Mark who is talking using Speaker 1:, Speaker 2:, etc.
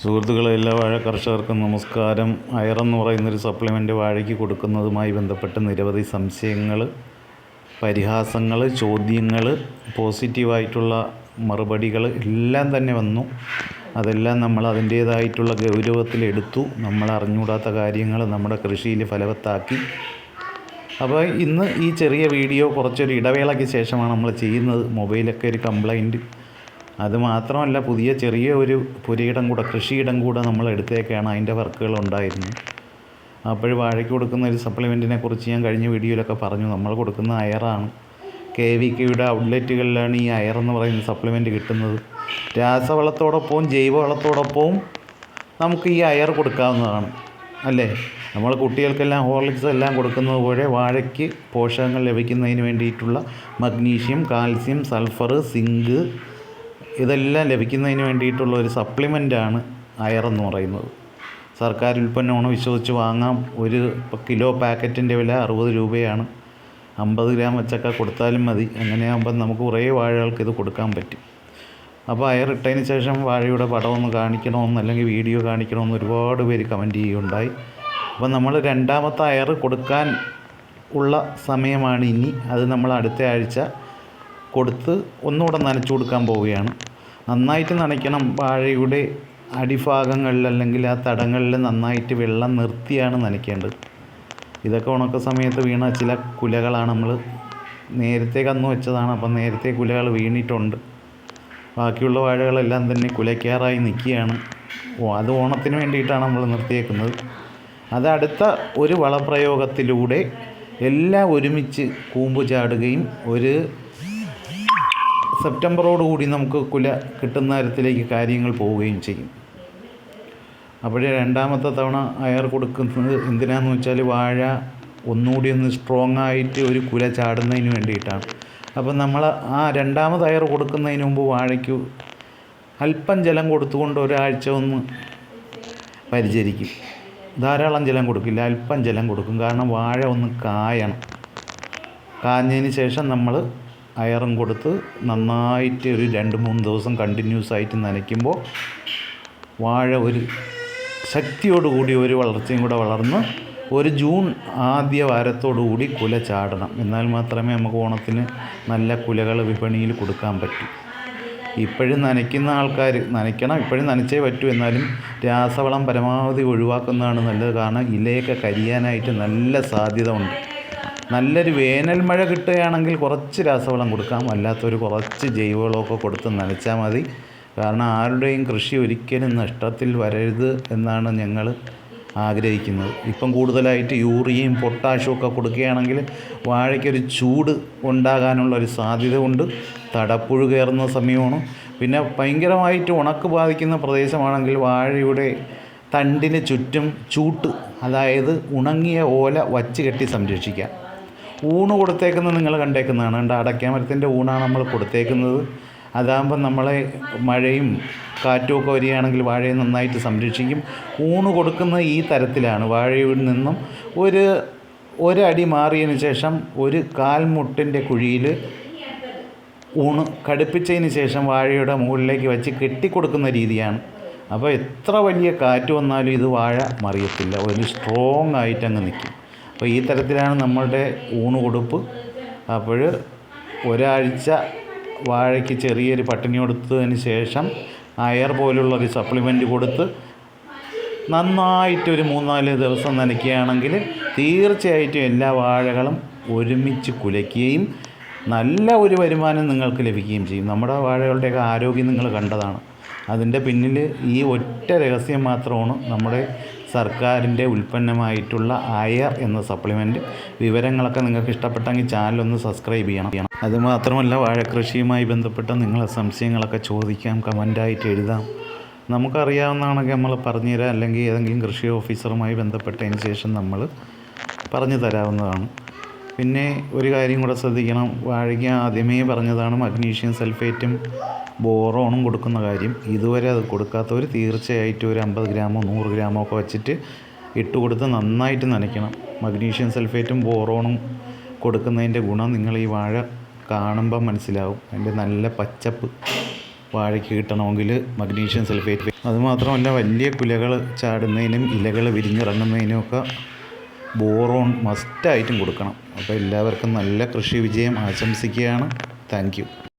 Speaker 1: സുഹൃത്തുക്കളെ എല്ലാ വാഴ കർഷകർക്കും നമസ്കാരം അയറെന്ന് പറയുന്നൊരു സപ്ലിമെന്റ് വാഴയ്ക്ക് കൊടുക്കുന്നതുമായി ബന്ധപ്പെട്ട് നിരവധി സംശയങ്ങൾ പരിഹാസങ്ങൾ ചോദ്യങ്ങൾ പോസിറ്റീവായിട്ടുള്ള മറുപടികൾ എല്ലാം തന്നെ വന്നു. അതെല്ലാം നമ്മൾ അതിന്റേതായിട്ടുള്ള ഗൗരവത്തിലെടുത്തു നമ്മൾ അറിഞ്ഞുകൂടാത്ത കാര്യങ്ങൾ നമ്മുടെ കൃഷിയിൽ ഫലവത്താക്കി. അപ്പോൾ ഇന്ന് ഈ ചെറിയ വീഡിയോ കുറച്ചൊരു ഇടവേളയ്ക്ക് ശേഷമാണ് നമ്മൾ ചെയ്യുന്നത്. മൊബൈലൊക്കെ ഒരു കംപ്ലൈന്റ് അത് മാത്രമല്ല പുതിയ ചെറിയ ഒരു പുരയിടം കൂടെ കൃഷിയിടം കൂടെ നമ്മൾ എടുത്തേക്കാണ് അതിന്റെ വർക്കുകൾ ഉണ്ടായിരുന്നു അപ്പോൾ വാഴയ്ക്ക് കൊടുക്കുന്ന ഒരു സപ്ലിമെന്റിനെ കുറിച്ച് ഞാൻ കഴിഞ്ഞ വീഡിയോയിലൊക്കെ പറഞ്ഞു. നമ്മൾ കൊടുക്കുന്ന അയറാണ്. കെ വി കെയുടെ ഔട്ട്ലെറ്റുകളിലാണ് ഈ അയർ എന്ന് പറയുന്ന സപ്ലിമെന്റ് കിട്ടുന്നത്. രാസവളത്തോടൊപ്പവും ജൈവവളത്തോടൊപ്പവും നമുക്ക് ഈ അയർ കൊടുക്കാവുന്നതാണ് അല്ലേ? നമ്മൾ കുട്ടികൾക്കെല്ലാം ഹോർലിക്സ് എല്ലാം കൊടുക്കുന്നത് പോലെ വാഴയ്ക്ക് പോഷകങ്ങൾ ലഭിക്കുന്നതിന് വേണ്ടിയിട്ടുള്ള മഗ്നീഷ്യം കാൽസ്യം സൾഫർ സിങ്ക് ഇതെല്ലാം ലഭിക്കുന്നതിന് വേണ്ടിയിട്ടുള്ള ഒരു സപ്ലിമെന്റാണ് അയർ എന്ന് പറയുന്നത്. സർക്കാർ ഉൽപ്പന്നമാണ് വിശ്വസിച്ച് വാങ്ങാം. ഒരു കിലോ പാക്കറ്റിന്റെ വില അറുപത് രൂപയാണ്. അമ്പത് ഗ്രാം വെച്ചൊക്കെ കൊടുത്താലും മതി. അങ്ങനെയാകുമ്പം നമുക്ക് കുറേ വാഴകൾക്ക് ഇത് കൊടുക്കാൻ പറ്റും. അപ്പോൾ അയർ ഇട്ടതിന് ശേഷം വാഴയുടെ പടം ഒന്ന് കാണിക്കണമെന്ന് അല്ലെങ്കിൽ വീഡിയോ കാണിക്കണമെന്ന് ഒരുപാട് പേര് കമന്റ് ചെയ്യുകയുണ്ടായി. അപ്പം നമ്മൾ രണ്ടാമത്തെ അയർ കൊടുക്കാൻ ഉള്ള സമയമാണ് ഇനി. അത് നമ്മൾ അടുത്ത ആഴ്ച കൊടുത്ത് ഒന്നുകൂടെ നനച്ചു കൊടുക്കാൻ പോവുകയാണ്. നന്നായിട്ട് നനയ്ക്കണം. വാഴയുടെ അടിഭാഗങ്ങളിൽ അല്ലെങ്കിൽ ആ തടങ്ങളിൽ നന്നായിട്ട് വെള്ളം നിർത്തിയാണ് നനയ്ക്കേണ്ടത്. ഇതൊക്കെ ഉണക്ക സമയത്ത് വീണ ചില കുലകളാണ് നമ്മൾ നേരത്തെ കന്ന് വെച്ചതാണ്. അപ്പം നേരത്തെ കുലകൾ വീണിട്ടുണ്ട്. ബാക്കിയുള്ള വാഴകളെല്ലാം തന്നെ കുലയ്ക്കാറായി നിൽക്കുകയാണ്. അത് ഓണത്തിന് വേണ്ടിയിട്ടാണ് നമ്മൾ നിർത്തിയേക്കുന്നത്. അത് അടുത്ത ഒരു വളപ്രയോഗത്തിലൂടെ എല്ലാം ഒരുമിച്ച് കൂമ്പ് ചാടുകയും ഒരു സെപ്റ്റംബറോടുകൂടി നമുക്ക് കുല കിട്ടുന്ന തരത്തിലേക്ക് കാര്യങ്ങൾ പോവുകയും ചെയ്യും. അപ്പോഴേ രണ്ടാമത്തെ തവണ അയർ കൊടുക്കുന്നത് എന്തിനാണെന്ന് വെച്ചാൽ വാഴ ഒന്നുകൂടി ഒന്ന് സ്ട്രോങ് ആയിട്ട് ഒരു കുല ചാടുന്നതിന് വേണ്ടിയിട്ടാണ്. അപ്പം നമ്മൾ ആ രണ്ടാമത് അയർ കൊടുക്കുന്നതിന് മുമ്പ് വാഴയ്ക്ക് അല്പം ജലം കൊടുത്തുകൊണ്ട് ഒരാഴ്ച ഒന്ന് പരിചരിക്കും. ധാരാളം ജലം കൊടുക്കില്ല അല്പം ജലം കൊടുക്കും. കാരണം വാഴ ഒന്ന് കായണം. കാഞ്ഞതിന് ശേഷം നമ്മൾ അയറും കൊടുത്ത് നന്നായിട്ട് ഒരു രണ്ട് മൂന്ന് ദിവസം കണ്ടിന്യൂസ് ആയിട്ട് നനയ്ക്കുമ്പോൾ വാഴ ഒരു ശക്തിയോടുകൂടി ഒരു വളർച്ചയും കൂടെ വളർന്ന് ഒരു ജൂൺ ആദ്യ വാരത്തോടുകൂടി കുല ചാടണം. എന്നാൽ മാത്രമേ നമുക്ക് ഓണത്തിന് നല്ല കുലകൾ വിപണിയിൽ കൊടുക്കാൻ പറ്റൂ. ഇപ്പോഴും നനയ്ക്കുന്ന ആൾക്കാർ നനയ്ക്കണം ഇപ്പോഴും നനച്ചേ പറ്റൂ. എന്നാലും രാസവളം പരമാവധി ഒഴിവാക്കുന്നതാണ് നല്ലത്. കാരണം ഇലയൊക്കെ കരിയാനായിട്ട് നല്ല സാധ്യത ഉണ്ട്. നല്ലൊരു വേനൽ മഴ കിട്ടുകയാണെങ്കിൽ കുറച്ച് രാസവളം കൊടുക്കാം. അല്ലാത്തൊരു കുറച്ച് ജൈവവളമൊക്കെ കൊടുത്ത് നനച്ചാൽ മതി. കാരണം ആരുടെയും കൃഷി ഒരിക്കലും നഷ്ടത്തിൽ വരരുത് എന്നാണ് ഞങ്ങൾ ആഗ്രഹിക്കുന്നത്. ഇപ്പം കൂടുതലായിട്ട് യൂറിയയും പൊട്ടാഷും ഒക്കെ കൊടുക്കുകയാണെങ്കിൽ വാഴയ്ക്കൊരു ചൂട് ഉണ്ടാകാനുള്ള ഒരു സാധ്യത ഉണ്ട് തടപ്പുഴു കയറുന്ന സമയമാണ്. പിന്നെ ഭയങ്കരമായിട്ട് ഉണക്ക് ബാധിക്കുന്ന പ്രദേശമാണെങ്കിൽ വാഴയുടെ തണ്ടിന് ചുറ്റും ചൂട്ട് അതായത് ഉണങ്ങിയ ഓല വച്ച് കെട്ടി സംരക്ഷിക്കാം. ഊണ് കൊടുത്തേക്കുന്നത് നിങ്ങൾ കണ്ടേക്കുന്നതാണ്. കണ്ട? അടയ്ക്കാമരത്തിന്റെ ഊണാണ് നമ്മൾ കൊടുത്തേക്കുന്നത്. അതാകുമ്പോൾ നമ്മളെ മഴയും കാറ്റും ഒക്കെ വരികയാണെങ്കിൽ വാഴയെ നന്നായിട്ട് സംരക്ഷിക്കും. ഊണ് കൊടുക്കുന്ന ഈ തരത്തിലാണ് വാഴയിൽ നിന്നും ഒരു ഒരടി മാറിയതിന് ശേഷം ഒരു കാൽമുട്ടിന്റെ കുഴിയിൽ ഊണ് കടുപ്പിച്ചതിന് ശേഷം വാഴയുടെ മുകളിലേക്ക് വെച്ച് കെട്ടിക്കൊടുക്കുന്ന രീതിയാണ്. അപ്പോൾ എത്ര വലിയ കാറ്റ് വന്നാലും ഇത് വാഴ മറിയത്തില്ല. ഒരു സ്ട്രോങ് ആയിട്ട് അങ്ങ് നിൽക്കും. അപ്പോൾ ഈ തരത്തിലാണ് നമ്മളുടെ ഊണ് കൊടുപ്പ് അപ്പോൾ ഒരാഴ്ച വാഴയ്ക്ക് ചെറിയൊരു പട്ടിണി കൊടുത്തതിന് ശേഷം അയർ പോലുള്ള ഒരു സപ്ലിമെന്റ് കൊടുത്ത് നന്നായിട്ടൊരു മൂന്നാൽ ദിവസം നനയ്ക്കുകയാണെങ്കിൽ തീർച്ചയായിട്ടും എല്ലാ വാഴകളും ഒരുമിച്ച് കുലയ്ക്കുകയും നല്ല ഒരു വരുമാനം നിങ്ങൾക്ക് ലഭിക്കുകയും ചെയ്യും. നമ്മുടെ വാഴകളുടെയൊക്കെ ആരോഗ്യം നിങ്ങൾ കണ്ടതാണ്. അതിന്റെ പിന്നിൽ ഈ ഒറ്റ രഹസ്യം മാത്രമാണ് നമ്മുടെ സർക്കാരിന്റെ ഉൽപ്പന്നമായിട്ടുള്ള ആയർ എന്ന സപ്ലിമെന്റ് വിവരങ്ങളൊക്കെ നിങ്ങൾക്ക് ഇഷ്ടപ്പെട്ടെങ്കിൽ ചാനലൊന്ന് സബ്സ്ക്രൈബ് ചെയ്യണം. അതുമാത്രമല്ല വാഴക്കൃഷിയുമായി ബന്ധപ്പെട്ട നിങ്ങളെ സംശയങ്ങളൊക്കെ ചോദിക്കാം കമന്റായിട്ട് എഴുതാം. നമുക്കറിയാവുന്നതാണെങ്കിൽ നമ്മൾ പറഞ്ഞുതരാം അല്ലെങ്കിൽ ഏതെങ്കിലും കൃഷി ഓഫീസറുമായി ബന്ധപ്പെട്ടതിന് ശേഷം നമ്മൾ പറഞ്ഞു തരാവുന്നതാണ്. പിന്നെ ഒരു കാര്യം കൂടെ ശ്രദ്ധിക്കണം. വാഴയ്ക്ക് ആദ്യമേ പറഞ്ഞതാണ് മഗ്നീഷ്യം സൾഫേറ്റും ബോറോണും കൊടുക്കുന്ന കാര്യം. ഇതുവരെ അത് കൊടുക്കാത്തവർ തീർച്ചയായിട്ടും ഒരു അമ്പത് ഗ്രാമോ നൂറ് ഗ്രാമോ ഒക്കെ വെച്ചിട്ട് ഇട്ട് കൊടുത്ത് നന്നായിട്ട് നനയ്ക്കണം. മഗ്നീഷ്യം സൾഫേറ്റും ബോറോണും കൊടുക്കുന്നതിന്റെ ഗുണം നിങ്ങൾ ഈ വാഴ കാണുമ്പോൾ മനസ്സിലാവും. അതിന്റെ നല്ല പച്ചപ്പ് വാഴയ്ക്ക് കിട്ടണമെങ്കിൽ മഗ്നീഷ്യം സൾഫേറ്റ് അതുമാത്രമല്ല വലിയ കുലകൾ ചാടുന്നതിനും ഇലകൾ വിരിഞ്ഞിറങ്ങുന്നതിനും ഒക്കെ ബോറോൺ മസ്റ്റായിട്ടും കൊടുക്കണം. അപ്പോൾ എല്ലാവർക്കും നല്ല കൃഷി വിജയം ആശംസിക്കുകയാണ്. Thank you.